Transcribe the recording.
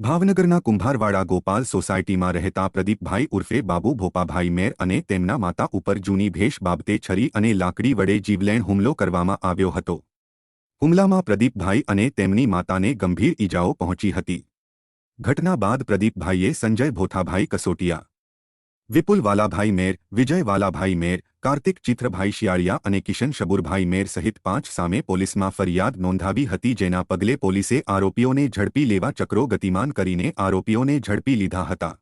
ભાવનગરના કુંભારવાડા ગોપાલ સોસાયટીમાં રહેતા પ્રદીપભાઈ ઉર્ફે બાબુ ભોપાભાઈ મેર અને તેમના માતા ઉપર જૂની ભેષ બાબતે છરી અને લાકડી વડે જીવલેણ હુમલો કરવામાં આવ્યો હતો. હુમલામાં પ્રદીપભાઈ અને તેમની માતાને ગંભીર ઈજાઓ પહોંચી હતી. ઘટના બાદ પ્રદીપભાઈએ સંજય ભોથાભાઈ કસોટિયા વિપુલ વાલાભાઈ મેર વિજય વાલાભાઈ મેર, કાર્તિક ચિત્રભાઈ શિયાળિયા અને કિશન શબુરભાઈ મેર સહિત પાંચ સામે પોલીસમાં ફરિયાદ નોંધાવી હતી જેના પગલે પોલીસે આરોપીઓને ઝડપી લેવા ચક્રો ગતિમાન કરીને આરોપીઓને ઝડપી લીધા હતા.